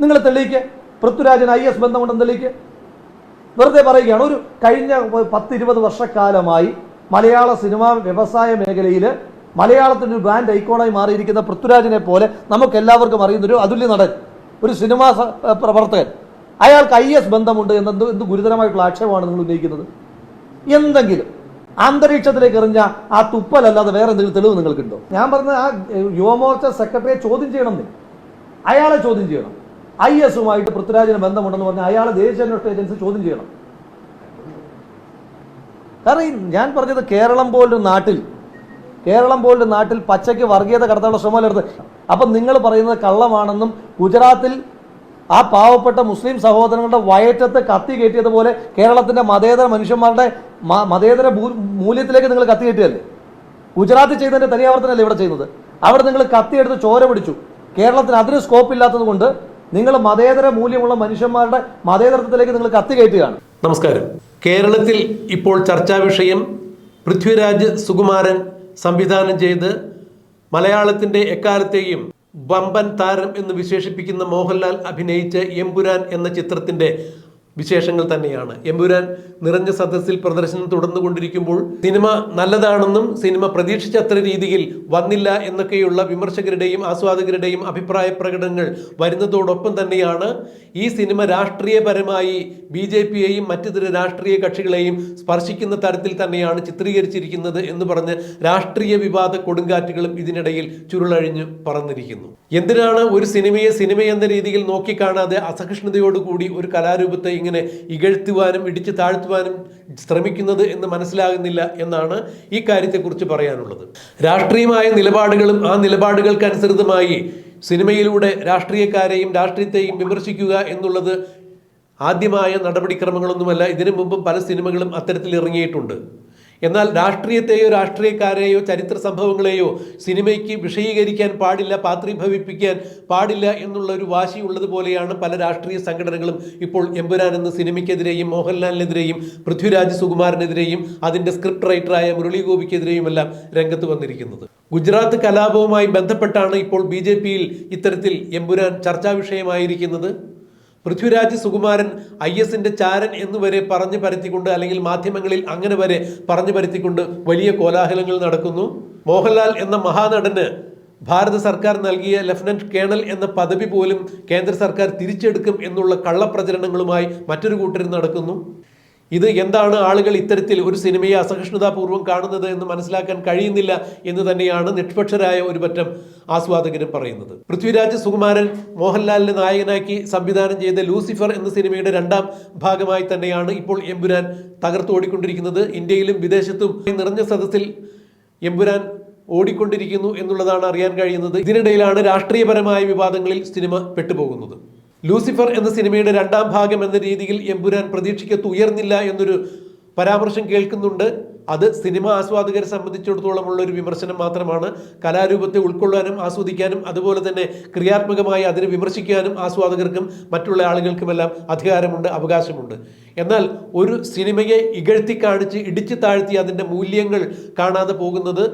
നിങ്ങൾ തെളിയിക്കുക പൃഥ്വിരാജിന് I S ബന്ധമുണ്ടെന്ന് തെളിയിക്കുക വെറുതെ പറയുകയാണ്. ഒരു കഴിഞ്ഞ പത്ത് ഇരുപത് വർഷക്കാലമായി മലയാള സിനിമാ വ്യവസായ മേഖലയിൽ മലയാളത്തിന്റെ ഒരു ബ്രാൻഡ് ഐക്കോണായി മാറിയിരിക്കുന്ന പൃഥ്വിരാജിനെ പോലെ നമുക്ക് എല്ലാവർക്കും അറിയുന്നൊരു അതുല്യ നടൻ ഒരു സിനിമാ പ്രവർത്തകൻ. അയാൾക്ക് ഐ എസ് ബന്ധമുണ്ട് എന്ന് എന്ത് എന്ത് ഗുരുതരമായിട്ടുള്ള ആക്ഷേപമാണ് നിങ്ങൾ ഉന്നയിക്കുന്നത്? എന്തെങ്കിലും അന്തരീക്ഷത്തിലേക്ക് എറിഞ്ഞ ആ തുപ്പലല്ലാതെ വേറെ എന്തെങ്കിലും തെളിവ് നിങ്ങൾക്കുണ്ടോ? ഞാൻ പറഞ്ഞ ആ യുവമോർച്ച സെക്രട്ടറിയെ ചോദ്യം ചെയ്യണം അയാളെ ചോദ്യം ചെയ്യണം. ഐ എസുമായിട്ട് പൃഥ്വിരാജിന് ബന്ധമുണ്ടെന്ന് പറഞ്ഞാൽ അയാളെ ദേശീയ അന്വേഷണ ഏജൻസി ചോദ്യം ചെയ്യണം. കാരണം ഞാൻ പറഞ്ഞത് കേരളം പോലൊരു നാട്ടിൽ കേരളം പോലൊരു നാട്ടിൽ പച്ചയ്ക്ക് വർഗീയത കടത്താനുള്ള ശ്രമം എടുത്ത് അപ്പം നിങ്ങൾ പറയുന്നത് കള്ളമാണെന്നും ഗുജറാത്തിൽ ആ പാവപ്പെട്ട മുസ്ലിം സഹോദരങ്ങളുടെ വയറ്റത്ത് കത്തി കയറ്റിയതുപോലെ കേരളത്തിന്റെ മതേതര മനുഷ്യന്മാരുടെ മതേതര മൂല്യത്തിലേക്ക് നിങ്ങൾ കത്തി കയറ്റിയല്ലേ? ഗുജറാത്തിൽ ചെയ്തതിന്റെ തനിയാവർത്തനല്ലേ ഇവിടെ ചെയ്യുന്നത്? അവിടെ നിങ്ങൾ കത്തിയെടുത്ത് ചോര പിടിച്ചു. കേരളത്തിന് അതിന് സ്കോപ്പ് ഇല്ലാത്തത് കൊണ്ട് നിങ്ങൾ മതേതര മൂല്യമുള്ള മനുഷ്യന്മാരുടെ മതേതരത്വത്തിലേക്ക് നിങ്ങൾ കത്തി കയറ്റുകയാണ്. നമസ്കാരം. കേരളത്തിൽ ഇപ്പോൾ ചർച്ചാ വിഷയം പൃഥ്വിരാജ് സുകുമാരൻ സംവിധാനം ചെയ്ത് മലയാളത്തിന്റെ എക്കാലത്തെയും ബമ്പൻ താരം എന്ന് വിശേഷിപ്പിക്കുന്ന മോഹൻലാൽ അഭിനയിച്ച എമ്പുരാൻ എന്ന ചിത്രത്തിന്റെ വിശേഷങ്ങൾ തന്നെയാണ്. എമ്പുരാൻ നിറഞ്ഞ സദസ്സിൽ പ്രദർശനം തുടർന്നുകൊണ്ടിരിക്കുമ്പോൾ സിനിമ നല്ലതാണെന്നും സിനിമ പ്രതീക്ഷിച്ചത്ര രീതിയിൽ വന്നില്ല എന്നൊക്കെയുള്ള വിമർശകരുടെയും ആസ്വാദകരുടെയും അഭിപ്രായ പ്രകടനങ്ങൾ വരുന്നതോടൊപ്പം തന്നെയാണ് ഈ സിനിമ രാഷ്ട്രീയപരമായി ബി ജെ പിയെയും മറ്റിതര രാഷ്ട്രീയ കക്ഷികളെയും സ്പർശിക്കുന്ന തരത്തിൽ തന്നെയാണ് ചിത്രീകരിച്ചിരിക്കുന്നത് എന്ന് പറഞ്ഞ് രാഷ്ട്രീയ വിവാദ കൊടുങ്കാറ്റുകളും ഇതിനിടയിൽ ചുരുളഴിഞ്ഞു പറന്നിരിക്കുന്നു. എന്തിനാണ് ഒരു സിനിമയെ സിനിമ എന്ന രീതിയിൽ നോക്കിക്കാണാതെ അസഹിഷ്ണുതയോടുകൂടി ഒരു കലാരൂപത്തെ ഇങ്ങനെ ഇകഴ്ത്തുവാനും ഇടിച്ചു താഴ്ത്തുവാനും ശ്രമിക്കുന്നത് എന്ന് മനസ്സിലാകുന്നില്ല എന്നാണ് ഈ കാര്യത്തെക്കുറിച്ച് പറയാനുള്ളത്. രാഷ്ട്രീയമായ നിലപാടുകളും ആ നിലപാടുകൾക്കനുസൃതമായി സിനിമയിലൂടെ രാഷ്ട്രീയക്കാരെയും രാഷ്ട്രീയത്തെയും വിമർശിക്കുക എന്നുള്ളത് ആദ്യമായ നടപടിക്രമങ്ങളൊന്നുമല്ല. ഇതിനു മുമ്പും പല സിനിമകളും അത്തരത്തിൽ ഇറങ്ങിയിട്ടുണ്ട് എന്നാൽ രാഷ്ട്രീയത്തെയോ രാഷ്ട്രീയക്കാരെയോ ചരിത്ര സംഭവങ്ങളെയോ സിനിമയ്ക്ക് വിഷയീകരിക്കാൻ പാടില്ല പാത്രീഭവിപ്പിക്കാൻ പാടില്ല എന്നുള്ള ഒരു വാശി ഉള്ളതുപോലെയാണ് പല രാഷ്ട്രീയ സംഘടനകളും ഇപ്പോൾ എമ്പുരാൻ എന്ന സിനിമയ്ക്കെതിരെയും മോഹൻലാലിനെതിരെയും പൃഥ്വിരാജ് സുകുമാരനെതിരെയും അതിന്റെ സ്ക്രിപ്റ്റ് റൈറ്ററായ മുരളി ഗോപിക്കെതിരെയുമെല്ലാം രംഗത്ത് വന്നിരിക്കുന്നത്. ഗുജറാത്ത് കലാപവുമായി ബന്ധപ്പെട്ടാണ് ഇപ്പോൾ ബി ഇത്തരത്തിൽ എമ്പുരാൻ ചർച്ചാ വിഷയമായിരിക്കുന്നത്. പൃഥ്വിരാജ് സുകുമാരൻ ഐ എസിന്റെ ചാരൻ എന്നുവരെ പറഞ്ഞു പരത്തിക്കൊണ്ട് അല്ലെങ്കിൽ മാധ്യമങ്ങളിൽ അങ്ങനെ വരെ പറഞ്ഞു പരത്തിക്കൊണ്ട് വലിയ കോലാഹലങ്ങൾ നടക്കുന്നു. മോഹൻലാൽ എന്ന മഹാനടന് ഭാരത സർക്കാർ നൽകിയ ലഫ്റ്റനന്റ് കേണൽ എന്ന പദവി പോലും കേന്ദ്ര സർക്കാർ തിരിച്ചെടുക്കും എന്നുള്ള കള്ളപ്രചരണങ്ങളുമായി മറ്റൊരു കൂട്ടർ നടക്കുന്നു. ഇത് എന്താണ് ആളുകൾ ഇത്തരത്തിൽ ഒരു സിനിമയെ അസഹിഷ്ണുതാപൂർവം കാണുന്നത് എന്ന് മനസ്സിലാക്കാൻ കഴിയുന്നില്ല എന്ന് തന്നെയാണ് നിഷ്പക്ഷരായ ഒരു പറ്റം ആസ്വാദകരും പറയുന്നത്. പൃഥ്വിരാജ് സുകുമാരൻ മോഹൻലാലിനെ നായകനാക്കി സംവിധാനം ചെയ്ത ലൂസിഫർ എന്ന സിനിമയുടെ രണ്ടാം ഭാഗമായി തന്നെയാണ് ഇപ്പോൾ എമ്പുരാൻ തകർത്തോടിക്കൊണ്ടിരിക്കുന്നത് ഇന്ത്യയിലും വിദേശത്തും നിറഞ്ഞ സദസ്സിൽ എമ്പുരാൻ ഓടിക്കൊണ്ടിരിക്കുന്നു എന്നുള്ളതാണ് അറിയാൻ കഴിയുന്നത്. ഇതിനിടയിലാണ് രാഷ്ട്രീയപരമായ വിവാദങ്ങളിൽ സിനിമ പെട്ടുപോകുന്നത്. ലൂസിഫർ എന്ന സിനിമയുടെ രണ്ടാം ഭാഗം എന്ന രീതിയിൽ എമ്പുരാൻ പ്രതീക്ഷിക്കത്ത് ഉയർന്നില്ല എന്നൊരു പരാമർശം കേൾക്കുന്നുണ്ട്. അത് സിനിമ ആസ്വാദകരെ സംബന്ധിച്ചിടത്തോളം ഉള്ള ഒരു വിമർശനം മാത്രമാണ്. കലാരൂപത്തെ ഉൾക്കൊള്ളാനും ആസ്വദിക്കാനും അതുപോലെ തന്നെ ക്രിയാത്മകമായി അതിനെ വിമർശിക്കാനും ആസ്വാദകർക്കും മറ്റുള്ള ആളുകൾക്കുമെല്ലാം അധികാരമുണ്ട് അവകാശമുണ്ട്. എന്നാൽ ഒരു സിനിമയെ ഇകഴ്ത്തി കാണിച്ച് ഇടിച്ചു താഴ്ത്തി അതിന്റെ മൂല്യങ്ങൾ കാണാതെ പോകുന്നത്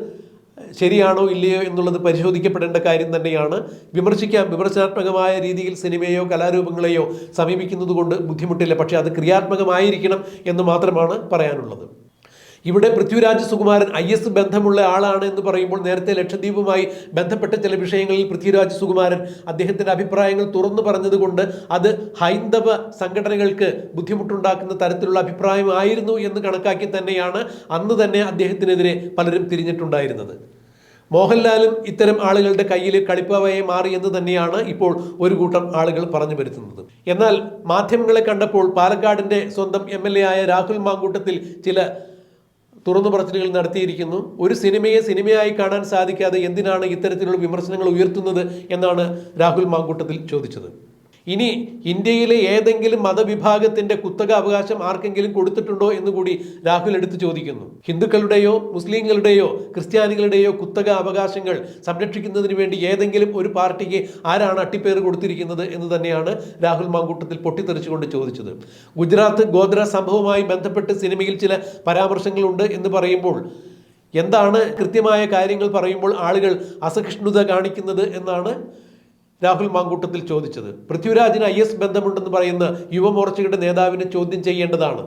ശരിയാണോ ഇല്ലയോ എന്നുള്ളത് പരിശോധിക്കപ്പെടേണ്ട കാര്യം തന്നെയാണ്. വിമർശിക്കാം. വിമർശനാത്മകമായ രീതിയിൽ സിനിമയോ കലാരൂപങ്ങളെയോ സമീപിക്കുന്നത് കൊണ്ട് ബുദ്ധിമുട്ടില്ല. പക്ഷേ അത് ക്രിയാത്മകമായിരിക്കണം എന്ന് മാത്രമാണ് പറയാനുള്ളത്. ഇവിടെ പൃഥ്വിരാജ് സുകുമാരൻ ഐ എസ് ബന്ധമുള്ള ആളാണ് എന്ന് പറയുമ്പോൾ നേരത്തെ ലക്ഷദ്വീപുമായി ബന്ധപ്പെട്ട ചില വിഷയങ്ങളിൽ പൃഥ്വിരാജ് സുകുമാരൻ അദ്ദേഹത്തിന്റെ അഭിപ്രായങ്ങൾ തുറന്നു പറഞ്ഞതുകൊണ്ട് അത് ഹൈന്ദവ സംഘടനകൾക്ക് ബുദ്ധിമുട്ടുണ്ടാക്കുന്ന തരത്തിലുള്ള അഭിപ്രായമായിരുന്നു എന്ന് കണക്കാക്കി തന്നെയാണ് അന്ന് തന്നെ അദ്ദേഹത്തിനെതിരെ പലരും തിരിഞ്ഞിട്ടുണ്ടായിരുന്നത്. മോഹൻലാലും ഇത്തരം ആളുകളുടെ കയ്യിൽ കളിപ്പാവയെ മാറി എന്ന് തന്നെയാണ് ഇപ്പോൾ ഒരു കൂട്ടം ആളുകൾ പറഞ്ഞു വരുത്തുന്നത്. എന്നാൽ മാധ്യമങ്ങളെ കണ്ടപ്പോൾ പാലക്കാടിന്റെ സ്വന്തം എം ആയ രാഹുൽ മാങ്കൂട്ടത്തിൽ ചില തുറന്നു പറച്ചിലുകൾ നടത്തിയിരിക്കുന്നു. ഒരു സിനിമയെ സിനിമയായി കാണാൻ സാധിക്കാതെ എന്തിനാണ് ഇത്തരത്തിലുള്ള വിമർശനങ്ങൾ ഉയർത്തുന്നത് എന്നാണ് രാഹുൽ മാങ്കൂട്ടത്തിൽ ചോദിച്ചത്. ഇനി ഇന്ത്യയിലെ ഏതെങ്കിലും മതവിഭാഗത്തിന്റെ കുത്തക അവകാശം ആർക്കെങ്കിലും കൊടുത്തിട്ടുണ്ടോ എന്ന് കൂടി രാഹുൽ എടുത്തു ചോദിക്കുന്നു. ഹിന്ദുക്കളുടെയോ മുസ്ലിങ്ങളുടെയോ ക്രിസ്ത്യാനികളുടെയോ കുത്തക അവകാശങ്ങൾ സംരക്ഷിക്കുന്നതിന് വേണ്ടി ഏതെങ്കിലും ഒരു പാർട്ടിക്ക് ആരാണ് അട്ടിപ്പേറ് കൊടുത്തിരിക്കുന്നത് എന്ന് തന്നെയാണ് രാഹുൽ മാങ്കൂട്ടത്തിൽ പൊട്ടിത്തെറിച്ചുകൊണ്ട് ചോദിച്ചത്. ഗുജറാത്ത് ഗോദ്ര സംഭവവുമായി ബന്ധപ്പെട്ട് സിനിമയിൽ ചില പരാമർശങ്ങളുണ്ട് എന്ന് പറയുമ്പോൾ എന്താണ് കൃത്യമായ കാര്യങ്ങൾ പറയുമ്പോൾ ആളുകൾ അസഹിഷ്ണുത കാണിക്കുന്നത് എന്നാണ് രാഹുൽ മാങ്കൂട്ടത്തിൽ ചോദിച്ചത്. പൃഥ്വിരാജിന് ഐ എസ് ബന്ധമുണ്ടെന്ന് പറയുന്ന യുവമോർച്ചയുടെ നേതാവിനെ ചോദ്യം ചെയ്യേണ്ടതാണ്.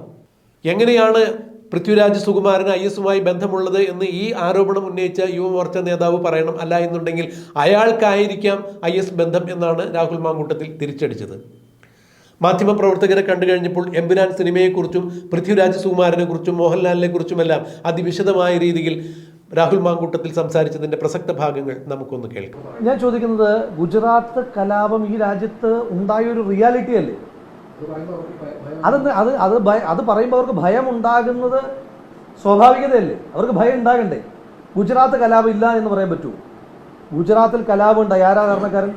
എങ്ങനെയാണ് പൃഥ്വിരാജ് സുകുമാരന് ഐ എസുമായി ബന്ധമുള്ളത് എന്ന് ഈ ആരോപണം ഉന്നയിച്ച യുവമോർച്ച നേതാവ് പറയണം അല്ല എന്നുണ്ടെങ്കിൽ അയാൾക്കായിരിക്കാം ഐ എസ് ബന്ധം എന്നാണ് രാഹുൽ മാങ്കൂട്ടത്തിൽ തിരിച്ചടിച്ചത്. മാധ്യമപ്രവർത്തകരെ കണ്ടു കഴിഞ്ഞപ്പോൾ എമ്പുരാൻ സിനിമയെക്കുറിച്ചും പൃഥ്വിരാജ് സുകുമാരനെ കുറിച്ചും മോഹൻലാലിനെ കുറിച്ചുമെല്ലാം അതിവിശദമായ രീതിയിൽ രാഹുൽ മാങ്കൂട്ടത്തിൽ സംസാരിച്ചതിന്റെ പ്രസക്ത ഭാഗങ്ങൾ നമുക്കൊന്ന് കേൾക്കാം. ഞാൻ ചോദിക്കുന്നത് ഗുജറാത്ത് കലാപം ഈ രാജ്യത്ത് ഉണ്ടായ ഒരു റിയാലിറ്റി അല്ലേ? അതെന്ത് അത് അത് അത് പറയുമ്പോൾ അവർക്ക് ഭയം ഉണ്ടാകുന്നത് സ്വാഭാവികതയല്ലേ? അവർക്ക് ഭയം ഉണ്ടാകണ്ടേ? ഗുജറാത്ത് കലാപം ഇല്ല എന്ന് പറയാൻ പറ്റുമോ? ഗുജറാത്തിൽ കലാപം ഉണ്ടായി ആരാ കാരണക്കാരൻ?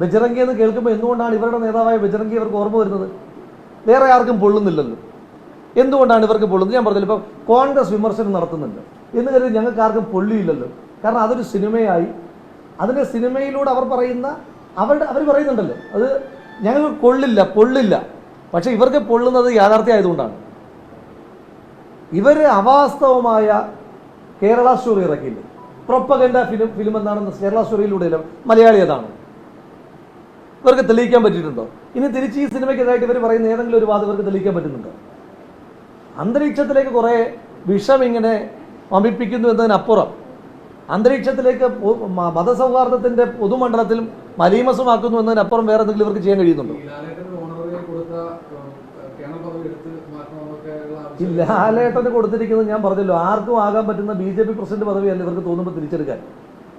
ബജറംഗി എന്ന് കേൾക്കുമ്പോൾ എന്തുകൊണ്ടാണ് ഇവരുടെ നേതാവായ ബജറംഗി അവർക്ക് ഓർമ്മ വരുന്നത്? വേറെ ആർക്കും പൊള്ളുന്നില്ലല്ലോ. എന്തുകൊണ്ടാണ് ഇവർക്ക് പൊള്ളുന്നത്? ഞാൻ പറഞ്ഞില്ല ഇപ്പം കോൺഗ്രസ് വിമർശനം നടത്തുന്നുണ്ട്. എന്ന് കരുതി ഞങ്ങൾക്ക് ആർക്കും പൊള്ളിയില്ലല്ലോ. കാരണം അതൊരു സിനിമയായി. അതിനെ സിനിമയിലൂടെ അവർ പറയുന്ന അവരുടെ അവർ പറയുന്നുണ്ടല്ലോ അത് ഞങ്ങൾക്ക് കൊള്ളില്ല പൊള്ളില്ല. പക്ഷേ ഇവർക്ക് പൊള്ളുന്നത് യാഥാർത്ഥ്യമായതുകൊണ്ടാണ്. ഇവർ അവാസ്തവമായ കേരള സ്റ്റോറി ഇറക്കിയില്ലേ? പ്രൊപ്പഗൻഡ ഫിലിം ഫിലിം എന്നാണ് കേരള സ്റ്റോറിയിലൂടെ മലയാളി അതാണ് ഇവർക്ക് തെളിയിക്കാൻ പറ്റിയിട്ടുണ്ടോ? ഇനി തിരിച്ച് ഈ സിനിമയ്ക്കെതിരായിട്ട് ഇവർ പറയുന്ന ഏതെങ്കിലും ഒരു വാദം ഇവർക്ക് തെളിയിക്കാൻ പറ്റുന്നുണ്ടോ? അന്തരീക്ഷത്തിലേക്ക് കുറേ വിഷം ഇങ്ങനെ വമിപ്പിക്കുന്നു എന്നതിനപ്പുറം അന്തരീക്ഷത്തിലേക്ക് മതസൗഹാർദ്ദത്തിന്റെ പൊതുമണ്ഡലത്തിൽ മലീമസമാക്കുന്നു എന്നതിനപ്പുറം വേറെ എന്തെങ്കിലും ഇവർക്ക് ചെയ്യാൻ കഴിയുന്നുണ്ടോ? ഈ ലാലേട്ടന് കൊടുത്തിരിക്കുന്നത് ഞാൻ പറഞ്ഞല്ലോ ആർക്കും ആകാൻ പറ്റുന്ന ബി ജെ പി പ്രസിഡന്റ് പദവിയല്ല ഇവർക്ക് തോന്നുമ്പോൾ തിരിച്ചെടുക്കാൻ.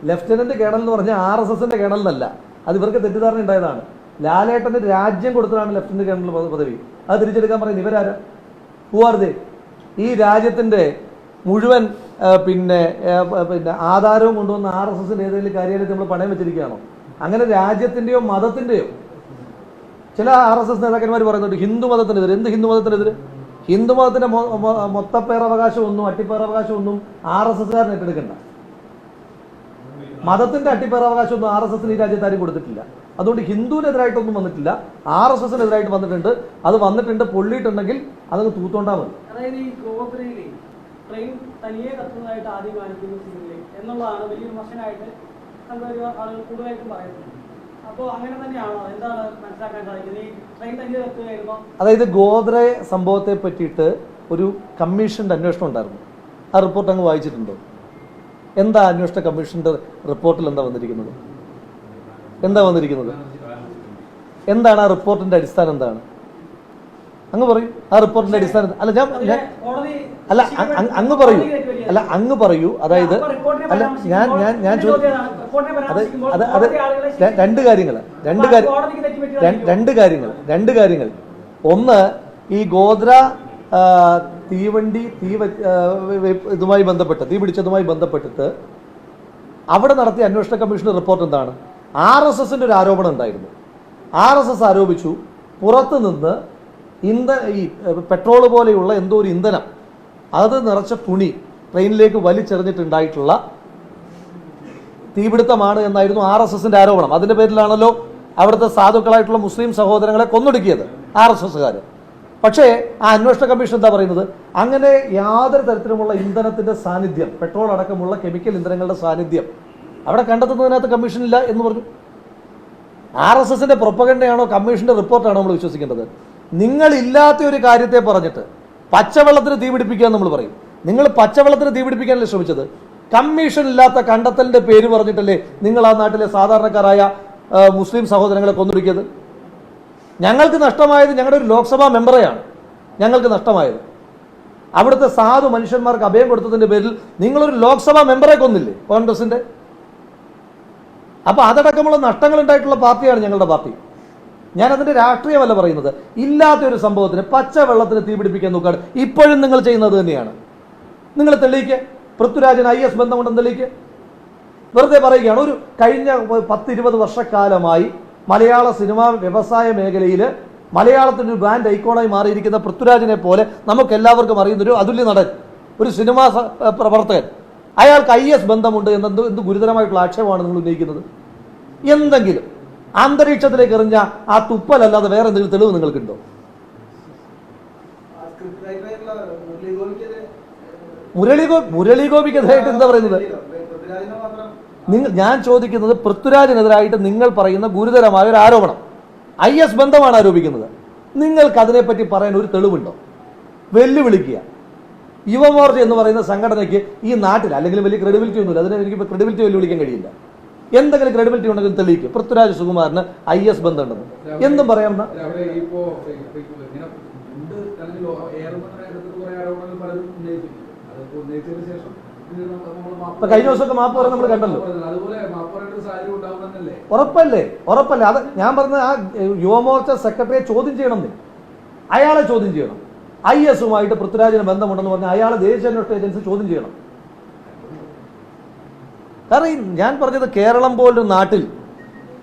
ലെഫ്റ്റനന്റ് കേണൽ എന്ന് പറഞ്ഞാൽ ആർ എസ് എസിന്റെ കേണൽ എന്നല്ല അത് ഇവർക്ക് തെറ്റിദ്ധാരണ ഉണ്ടായതാണ് ലാലേട്ടന് രാജ്യം കൊടുത്തതാണ് ലെഫ്റ്റനന്റ് കേണൽ പദവി. അത് തിരിച്ചെടുക്കാൻ പറയുന്നത് ഇവരാരാ? ഹുവാർദേ ഈ രാജ്യത്തിന്റെ മുഴുവൻ പിന്നെ പിന്നെ ആധാരവും കൊണ്ടുവന്ന ആർ എസ് എസിന്റെ ഏതെങ്കിലും കാര്യമായിട്ട് നമ്മൾ പണയം വെച്ചിരിക്കുകയാണോ? അങ്ങനെ രാജ്യത്തിന്റെയോ മതത്തിന്റെയോ? ചില ആർ എസ് എസ് നേതാക്കന്മാർ പറയുന്നുണ്ട് ഹിന്ദു മതത്തിനെതിരെ എന്ത് ഹിന്ദു മതത്തിനെതിരെ ഹിന്ദു മതത്തിന്റെ മൊ- മൊ- മൊത്തപ്പേറവകാശം ഒന്നും അട്ടിപ്പേറവകാശം ഒന്നും ആർ എസ് എസ്കാരൻ ഏറ്റെടുക്കണ്ട. മതത്തിന്റെ അട്ടിപ്പേറവകാശം ഒന്നും ആർ എസ് എസിന് ഈ രാജ്യത്ത് ആരും കൊടുത്തിട്ടില്ല. അതുകൊണ്ട് ഹിന്ദുവിനെതിരായിട്ടൊന്നും വന്നിട്ടില്ല. ആർ എസ് എസിനെതിരായിട്ട് വന്നിട്ടുണ്ട്. അത് വന്നിട്ടുണ്ട് പൊള്ളിയിട്ടുണ്ടെങ്കിൽ അതങ്ങ് തൂത്തോണ്ടാ മതി. അതായത് ഈ ഗോപുരയിലെ ട്രെയിൻ തനിയെ കത്തുന്നതായിട്ട് ആദ്യം കാണിക്കുന്ന സിനിമയിൽ എന്നുള്ളതാണ് വലിയൊരു ആളുകൾ കൂടുതലായിട്ടും പറയുന്നത്. അതായത് ഗോദ്ര സംഭവത്തെ പറ്റിയിട്ട് ഒരു കമ്മീഷന്റെ അന്വേഷണം ഉണ്ടായിരുന്നു. ആ റിപ്പോർട്ട് അങ്ങ് വായിച്ചിട്ടുണ്ടോ? എന്താ അന്വേഷണ കമ്മീഷന്റെ റിപ്പോർട്ടിൽ എന്താ വന്നിരിക്കുന്നത്? എന്താ വന്നിരിക്കുന്നത്? എന്താണ് ആ റിപ്പോർട്ടിന്റെ അടിസ്ഥാനം എന്താണ്? അങ്ങ് പറയൂ. ആ റിപ്പോർട്ടിന്റെ അടിസ്ഥാനം അല്ല ഞാൻ അല്ല അങ്ങ് പറയൂ. അല്ല അങ്ങ് പറയൂ. അതായത് അല്ല ഞാൻ ഞാൻ ഞാൻ അത് അത് അത് രണ്ട് കാര്യങ്ങൾ രണ്ട് കാര്യം രണ്ട് കാര്യങ്ങൾ രണ്ട് കാര്യങ്ങൾ ഒന്ന് ഈ ഗോദ്ര ആ, തീവണ്ടി തീ ഇതുമായി ബന്ധപ്പെട്ട് തീ പിടിച്ചതുമായി ബന്ധപ്പെട്ടിട്ട് അവിടെ നടത്തിയ അന്വേഷണ കമ്മീഷൻ റിപ്പോർട്ട് എന്താണ്? ആർ എസ് എസിന്റെ ഒരു ആരോപണം ഉണ്ടായിരുന്നു. ആർ എസ് എസ് ആരോപിച്ചു പുറത്തു നിന്ന് ഇന്ധ ഈ പെട്രോൾ പോലെയുള്ള എന്തോ ഒരു ഇന്ധനം അത് നിറച്ച തുണി ട്രെയിനിലേക്ക് വലിച്ചെറിഞ്ഞിട്ടുണ്ടായിട്ടുള്ള തീപിടുത്തമാണ് എന്നായിരുന്നു ആർ എസ് എസിന്റെ ആരോപണം. അതിന്റെ പേരിലാണല്ലോ അവിടുത്തെ സാധുക്കളായിട്ടുള്ള മുസ്ലിം സഹോദരങ്ങളെ കൊന്നൊടുക്കിയത് ആർ എസ് എസ്സുകാർ പക്ഷേ ആ അന്വേഷണ കമ്മീഷൻ എന്താ പറയുന്നത്? അങ്ങനെ യാതൊരു തരത്തിലുമുള്ള ഇന്ധനത്തിന്റെ സാന്നിധ്യം പെട്രോൾ അടക്കമുള്ള കെമിക്കൽ ഇന്ധനങ്ങളുടെ സാന്നിധ്യം അവിടെ കണ്ടെത്തുന്നതിനകത്ത് കമ്മീഷൻ ഇല്ല എന്ന് പറഞ്ഞു. ആർ എസ് എസിന്റെ പ്രൊപ്പഗണ്ടയാണോ കമ്മീഷന്റെ റിപ്പോർട്ടാണോ നമ്മൾ വിശ്വസിക്കേണ്ടത്? നിങ്ങൾ ഇല്ലാത്ത ഒരു കാര്യത്തെ പറഞ്ഞിട്ട് പച്ചവെള്ളത്തിന് തീപിടിപ്പിക്കുക എന്ന് നമ്മൾ പറയും. നിങ്ങൾ പച്ചവെള്ളത്തിന് തീപിടിപ്പിക്കാനല്ലേ ശ്രമിച്ചത്? കമ്മീഷൻ ഇല്ലാത്ത കണ്ടെത്തലിന്റെ പേര് പറഞ്ഞിട്ടല്ലേ നിങ്ങൾ ആ നാട്ടിലെ സാധാരണക്കാരായ മുസ്ലിം സഹോദരങ്ങളെ കൊന്നൊടുക്കിയത്? ഞങ്ങൾക്ക് നഷ്ടമായത് ഞങ്ങളുടെ ഒരു ലോക്സഭാ മെമ്പറെയാണ്. ഞങ്ങൾക്ക് നഷ്ടമായത്. അവിടുത്തെ സാധു മനുഷ്യന്മാർക്ക് അഭയം കൊടുത്തതിന്റെ പേരിൽ നിങ്ങളൊരു ലോക്സഭാ മെമ്പറെ കൊന്നില്ലേ കോൺഗ്രസിന്റെ? അപ്പൊ അതടക്കമുള്ള നഷ്ടങ്ങൾ ഉണ്ടായിട്ടുള്ള പാർട്ടിയാണ് ഞങ്ങളുടെ പാർട്ടി. ഞാൻ അതിന്റെ രാഷ്ട്രീയമല്ല പറയുന്നത്. ഇല്ലാത്ത ഒരു സംഭവത്തിന് പച്ച വെള്ളത്തിന് തീപിടിപ്പിക്കാൻ നോക്കുകയാണ് ഇപ്പോഴും നിങ്ങൾ ചെയ്യുന്നത് തന്നെയാണ്. നിങ്ങൾ തെളിയിക്കുക പൃഥ്വിരാജന് ഐ എസ് ബന്ധമുണ്ടെന്ന് തെളിയിക്കുക വെറുതെ പറയുകയാണ്. ഒരു കഴിഞ്ഞ പത്ത് ഇരുപത് വർഷക്കാലമായി മലയാള സിനിമാ വ്യവസായ മേഖലയിൽ മലയാളത്തിന്റെ ഒരു ബ്രാൻഡ് ഐക്കോണായി മാറിയിരിക്കുന്ന പൃഥ്വിരാജിനെ പോലെ നമുക്ക് എല്ലാവർക്കും അറിയുന്ന അതുല്യ നടൻ. ഒരു സിനിമാ പ്രവർത്തകൻ. അയാൾക്ക് ഐ എസ് ബന്ധമുണ്ട് എന്നെന്ത് എന്ത് ഗുരുതരമായിട്ടുള്ള ആക്ഷേപമാണ് നിങ്ങൾ ഉന്നയിക്കുന്നത്. എന്തെങ്കിലും അന്തരീക്ഷത്തിലേക്ക് എറിഞ്ഞ ആ തുപ്പലല്ലാതെ വേറെ എന്തെങ്കിലും തെളിവ് നിങ്ങൾക്കുണ്ടോ? ആ സ്ക്രിപ്റ്റ് റൈറ്ററായിട്ടുള്ള മുരളി ഗോപിക്കെതിരെ മുരളി ഗോ മുരളി ഗോപിക്കെതിരായിട്ട് എന്താ പറയുന്നത് നിങ്ങൾ ഞാൻ ചോദിക്കുന്നത് പൃഥ്വിരാജിനെതിരായിട്ട് നിങ്ങൾ പറയുന്ന ഗുരുതരമായ ഒരു ആരോപണം. ഐ എസ് ബന്ധമാണ് ആരോപിക്കുന്നത്. നിങ്ങൾക്ക് അതിനെപ്പറ്റി പറയാൻ ഒരു തെളിവുണ്ടോ? വെല്ലുവിളിക്കുക. യുവമോർച്ച എന്ന് പറയുന്ന സംഘടനയ്ക്ക് ഈ നാട്ടിൽ അല്ലെങ്കിൽ വലിയ ക്രെഡിബിലിറ്റി ഒന്നുമില്ല. അതിനെ എനിക്ക് ക്രെഡിബിലിറ്റി വെല്ലുവിളിക്കാൻ കഴിയില്ല. എന്തെങ്കിലും ക്രെഡിബിലിറ്റി ഉണ്ടെങ്കിൽ തെളിയിക്കും. പൃഥ്വിരാജ് സുകുമാറിന് ഐ എസ് ബന്ധമുണ്ടെന്ന്. എന്തും പറയാം ഇപ്പോ കഴിഞ്ഞ ദിവസമൊക്കെ മാപ്പ് പറഞ്ഞ നമ്മൾ കണ്ടല്ലോ. ഉറപ്പല്ലേ? ഉറപ്പല്ലേ? അത് ഞാൻ പറഞ്ഞ ആ യുവമോർച്ച സെക്രട്ടറിയെ ചോദ്യം ചെയ്യണം അയാളെ ചോദ്യം ചെയ്യണം. ഐ എസുമായിട്ട് പൃഥ്വിരാജിന് ബന്ധമുണ്ടെന്ന് പറഞ്ഞാൽ അയാളെ ദേശീയ അന്വേഷണ ഏജൻസി ചോദ്യം ചെയ്യണം. കാരണം ഞാൻ പറഞ്ഞത് കേരളം പോലൊരു നാട്ടിൽ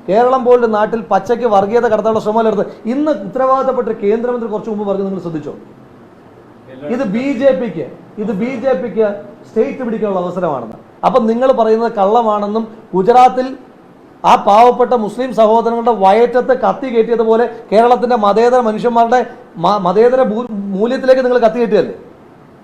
കേരളം പോലൊരു നാട്ടിൽ പച്ചയ്ക്ക് വർഗീയത കടത്താനുള്ള ശ്രമം എടുത്ത് ഇന്ന് ഉത്തരവാദിത്തപ്പെട്ട കേന്ദ്രമന്ത്രി കുറച്ച് മുമ്പ് പറഞ്ഞു നിങ്ങൾ ശ്രദ്ധിച്ചോ? ഇത് ബി ജെ പിക്ക് ഇത് ബി ജെ പിക്ക് സ്റ്റേറ്റ് പിടിക്കാനുള്ള അവസരമാണെന്ന്. അപ്പം നിങ്ങൾ പറയുന്നത് കള്ളമാണെന്നും ഗുജറാത്തിൽ ആ പാവപ്പെട്ട മുസ്ലിം സഹോദരങ്ങളുടെ വയറ്റത്ത് കത്തി കയറ്റിയതുപോലെ കേരളത്തിന്റെ മതേതര മനുഷ്യന്മാരുടെ മതേതര മൂല്യത്തിലേക്ക് നിങ്ങൾ കത്തി ഗുജറാത്ത്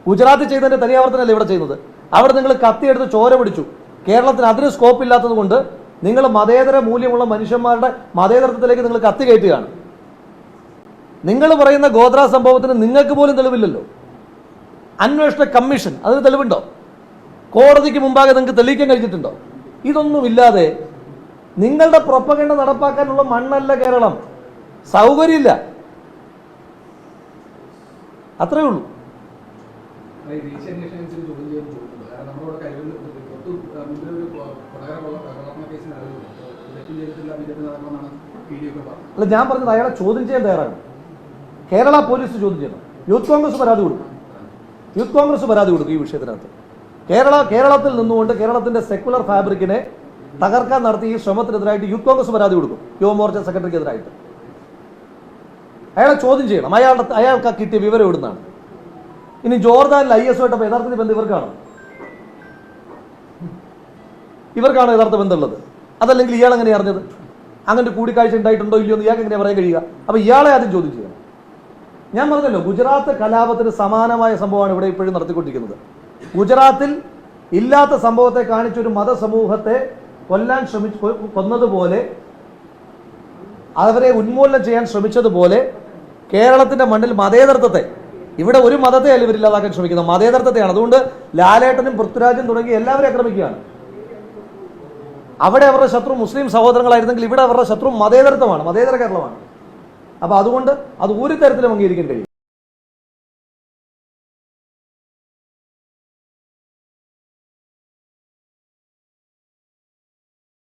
ഗുജറാത്തിൽ ചെയ്തതിന്റെ തനിയാവർത്തനല്ലേ ഇവിടെ ചെയ്യുന്നത്? അവിടെ നിങ്ങൾ കത്തിയെടുത്ത് ചോര പിടിച്ചു. കേരളത്തിന് അതിന് സ്കോപ്പ് ഇല്ലാത്തത് കൊണ്ട് നിങ്ങൾ മതേതര മൂല്യമുള്ള മനുഷ്യന്മാരുടെ മതേതരത്വത്തിലേക്ക് നിങ്ങൾ കത്തി കയറ്റുകയാണ്. നിങ്ങൾ പറയുന്ന ഗോത്ര സംഭവത്തിന് നിങ്ങൾക്ക് പോലും തെളിവില്ലല്ലോ. അന്വേഷണ കമ്മീഷൻ അതിന് തെളിവുണ്ടോ? കോടതിക്ക് മുമ്പാകെ നിങ്ങൾക്ക് തെളിയിക്കാൻ കഴിഞ്ഞിട്ടുണ്ടോ? ഇതൊന്നുമില്ലാതെ നിങ്ങളുടെ പ്രൊപ്പകണ്ട നടപ്പാക്കാനുള്ള മണ്ണല്ല കേരളം. സൗകര്യമില്ല. അത്രേ ഉള്ളൂ. അല്ല ഞാൻ പറഞ്ഞത് അയാളെ ചോദ്യം ചെയ്യാൻ തയ്യാറാണ്. കേരള പോലീസ് ചോദ്യം ചെയ്യണം. യൂത്ത് കോൺഗ്രസ് പരാതി കൊടുക്കും. യൂത്ത് കോൺഗ്രസ് പരാതി കൊടുക്കും ഈ വിഷയത്തിനകത്ത്. കേരള കേരളത്തിൽ നിന്നുകൊണ്ട് കേരളത്തിന്റെ സെക്കുലർ ഫാബ്രിക്കിനെ തകർക്കാൻ നടത്തിയ ഈ ശ്രമത്തിനെതിരായിട്ട് യൂത്ത് കോൺഗ്രസ് പരാതി കൊടുക്കും. യുവമോർച്ച സെക്രട്ടറിക്കെതിരായിട്ട് അയാളെ ചോദ്യം ചെയ്യണം. അയാളുടെ അയാൾക്ക് കിട്ടിയ വിവരം എവിടുന്നാണ്? ഇനി ജോർദാനിൽ ഐ എസ് ആയിട്ട് യഥാർത്ഥത്തിൽ ബന്ധം ഇവർക്കാണ്? ഇവർക്കാണ് യഥാർത്ഥ ബന്ധമുള്ളത്? അതല്ലെങ്കിൽ ഇയാൾ എങ്ങനെ അറിഞ്ഞത്? അങ്ങനെ കൂടിക്കാഴ്ച ഉണ്ടായിട്ടുണ്ടോ ഇല്ലയോ എന്ന് ഇയാൾക്ക് എങ്ങനെ പറയാൻ കഴിയുക? അപ്പൊ ഇയാളെ ആദ്യം ചോദ്യം ചെയ്യണം. ഞാൻ പറഞ്ഞല്ലോ ഗുജറാത്ത് കലാപത്തിന് സമാനമായ സംഭവമാണ് ഇവിടെ ഇപ്പോഴും നടത്തിക്കൊണ്ടിരിക്കുന്നത്. ഗുജറാത്തിൽ ഇല്ലാത്ത സംഭവത്തെ കാണിച്ചൊരു മതസമൂഹത്തെ കൊല്ലാൻ ശ്രമിച്ചു കൊന്നതുപോലെ അവരെ ഉന്മൂലനം ചെയ്യാൻ ശ്രമിച്ചതുപോലെ കേരളത്തിന്റെ മണ്ണിൽ മതേതരത്വത്തെ. ഇവിടെ ഒരു മതത്തെ അല്ല ഇവരില്ലാതാക്കാൻ ശ്രമിക്കുന്നത്. മതേതരത്വത്തെയാണ്. അതുകൊണ്ട് ലാലേട്ടനും പൃഥ്വിരാജും തുടങ്ങി എല്ലാവരും ആക്രമിക്കുകയാണ്. അവിടെ അവരുടെ ശത്രു മുസ്ലിം സഹോദരങ്ങളായിരുന്നെങ്കിൽ ഇവിടെ അവരുടെ ശത്രു മതേതരത്വമാണ് മതേതര കേരളമാണ്. അപ്പൊ അതുകൊണ്ട് അത് ഒരു തരത്തിലും അംഗീകരിക്കാൻ കഴിയും